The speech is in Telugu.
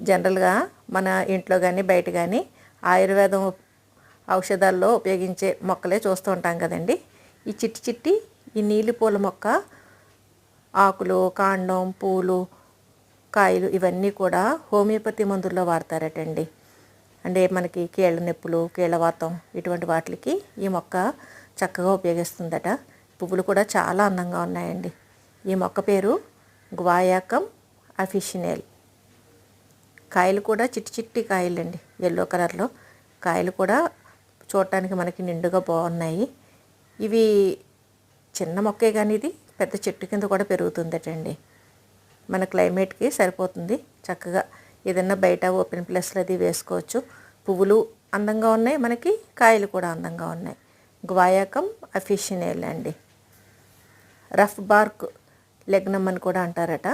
జనరల్గా మన ఇంట్లో కానీ బయట కానీ ఆయుర్వేదం ఔషధాల్లో ఉపయోగించే మొక్కలే చూస్తూ ఉంటాం కదండి. ఈ చిట్టి చిట్టి ఈ నీలి పూల మొక్క ఆకులు కాండం పూలు కాయలు ఇవన్నీ కూడా హోమియోపతి మందుల్లో వాడతారటండి. అంటే మనకి కీళ్ళ నొప్పులు కీళ్ళవాతం ఇటువంటి వాటికి ఈ మొక్క చక్కగా ఉపయోగిస్తుందట. పువ్వులు కూడా చాలా అందంగా ఉన్నాయండి. ఈ మొక్క పేరు గ్వాయాకం అఫిషినేల్. కాయలు కూడా చిట్టి చిట్టి కాయలండి ఎల్లో కలర్లో కాయలు కూడా చూడటానికి మనకి నిండుగా బాగున్నాయి. ఇవి చిన్న మొక్కే కానీ ఇది పెద్ద చెట్టు కింద కూడా పెరుగుతుందటండి. మన క్లైమేట్కి సరిపోతుంది. చక్కగా ఏదైనా బయట ఓపెన్ ప్లేస్లో అది వేసుకోవచ్చు. పువ్వులు అందంగా ఉన్నాయి మనకి కాయలు కూడా అందంగా ఉన్నాయి. గ్వాయాకం అఫిషినేల్ అండి. రఫ్ బార్క్ లెగ్నమ్ అని కూడా అంటారట.